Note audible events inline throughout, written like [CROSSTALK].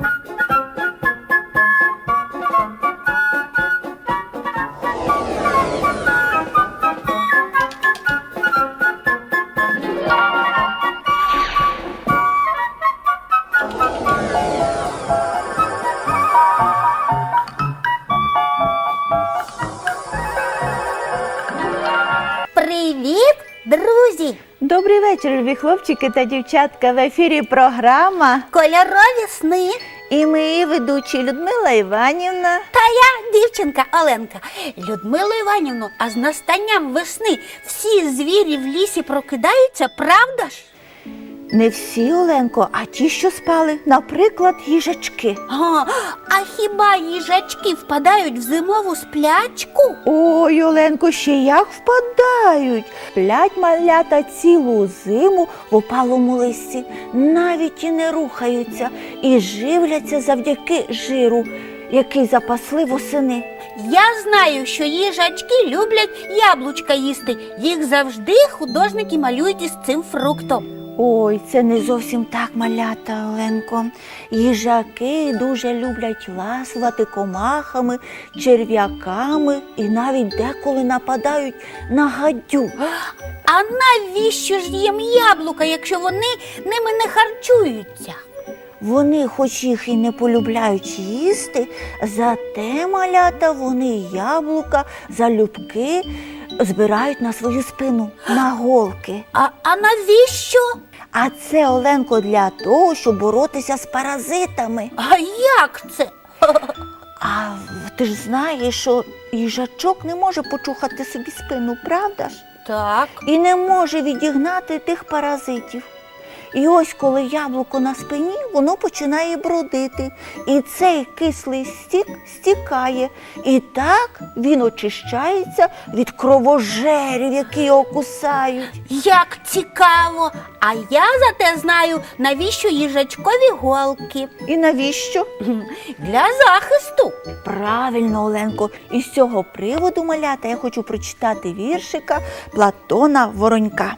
Thank you. Добрий вечір, любі хлопчики та дівчатка. В ефірі програма. Кольорові сни. І ми її ведучі Людмила Іванівна. Та я дівчинка Оленка. Людмила Іванівна, а з настанням весни всі звірі в лісі прокидаються, правда ж? Не всі, Оленко, а ті, що спали, наприклад, їжачки. А, а хіба їжачки впадають в зимову сплячку? Ой, Оленко, ще як впадають. Сплять малята цілу зиму в опалому листі, навіть і не рухаються, і живляться завдяки жиру, який запасли восени. Я знаю, що їжачки люблять яблучка їсти. Їх завжди художники малюють із цим фруктом. Ой, це не зовсім так, малята, Оленко. Їжаки дуже люблять ласувати комахами, черв'яками і навіть деколи нападають на гадю. А навіщо ж їм яблука, якщо вони ними не харчуються? Вони, хоч їх і не полюбляють їсти, зате малята вони яблука залюбки збирають на свою спину, на голки. А, а навіщо? А це Оленко для того, щоб боротися з паразитами. А як це? [LAUGHS] А ти ж знаєш, що їжачок не може почухати собі спину, правда ж? Так. І не може відігнати тих паразитів. І ось коли яблуко на спині, воно починає бродити. І цей кислий стік стікає. І так він очищається від кровожерів, які його кусають. Як цікаво. А я зате знаю, навіщо їжачкові голки. І навіщо? Для захисту. Правильно, Оленко, і з цього приводу малята я хочу прочитати віршика Платона Воронька.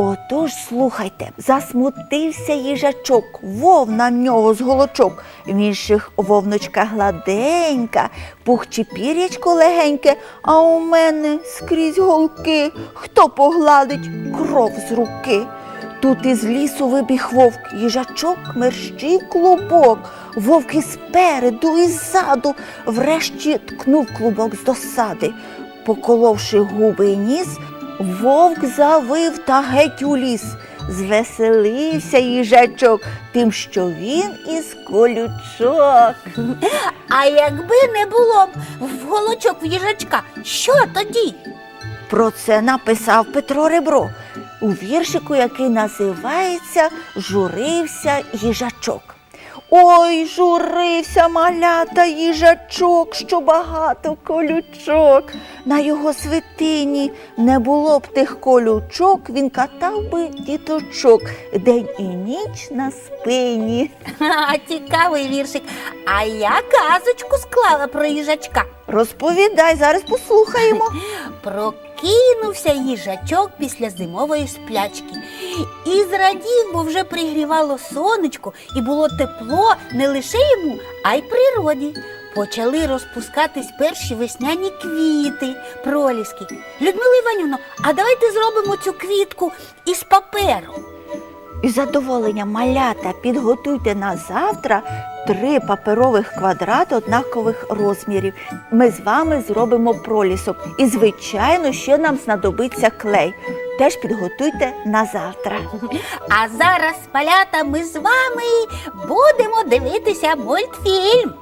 Отож, слухайте, засмутився їжачок, вов на нього з голочок. В інших вовночка гладенька, пухче пірячко легеньке, а у мене скрізь голки. Хто погладить кров з руки? Тут із лісу вибіг вовк, їжачок мерщій клубок. Вовк і спереду, і ззаду, врешті ткнув клубок з досади. Поколовши губи і ніс, вовк завив та геть у ліс. Звеселився їжачок тим, що він із колючок. А якби не було б в голочок в їжачка, що тоді? Про це написав Петро Ребро у віршику, який називається Журився їжачок. Ой, журився малята їжачок, що багато колючок. На його свитині не було б тих колючок, він катав би діточок день і ніч на спині. Ха, цікавий віршик. А я казочку склала про їжачка. Розповідай, зараз послухаємо. Прокинувся їжачок після зимової сплячки і зрадів, бо вже пригрівало сонечко і було тепло не лише йому, а й природі. Почали розпускатись перші весняні квіти, проліски. Людмила Іванівна, а давайте зробимо цю квітку із паперу. Із задоволення малята підготуйте на завтра три паперових квадрати однакових розмірів. Ми з вами зробимо пролісок. І, звичайно, ще нам знадобиться клей. Теж підготуйте на завтра. А зараз, малята, ми з вами будемо дивитися мультфільм.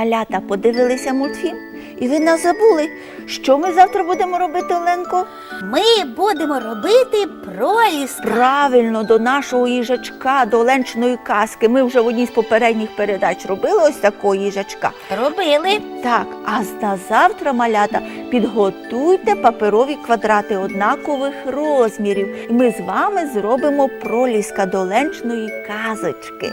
Малята подивилися мультфільм, і ви не забули, що ми завтра будемо робити, Оленко? Ми будемо робити проліска. Правильно, до нашого їжачка, до Оленчиної казки. Ми вже в одній з попередніх передач робили ось такого їжачка. Робили. Так, а на завтра, малята, підготуйте паперові квадрати однакових розмірів. І ми з вами зробимо проліска доленчної казочки.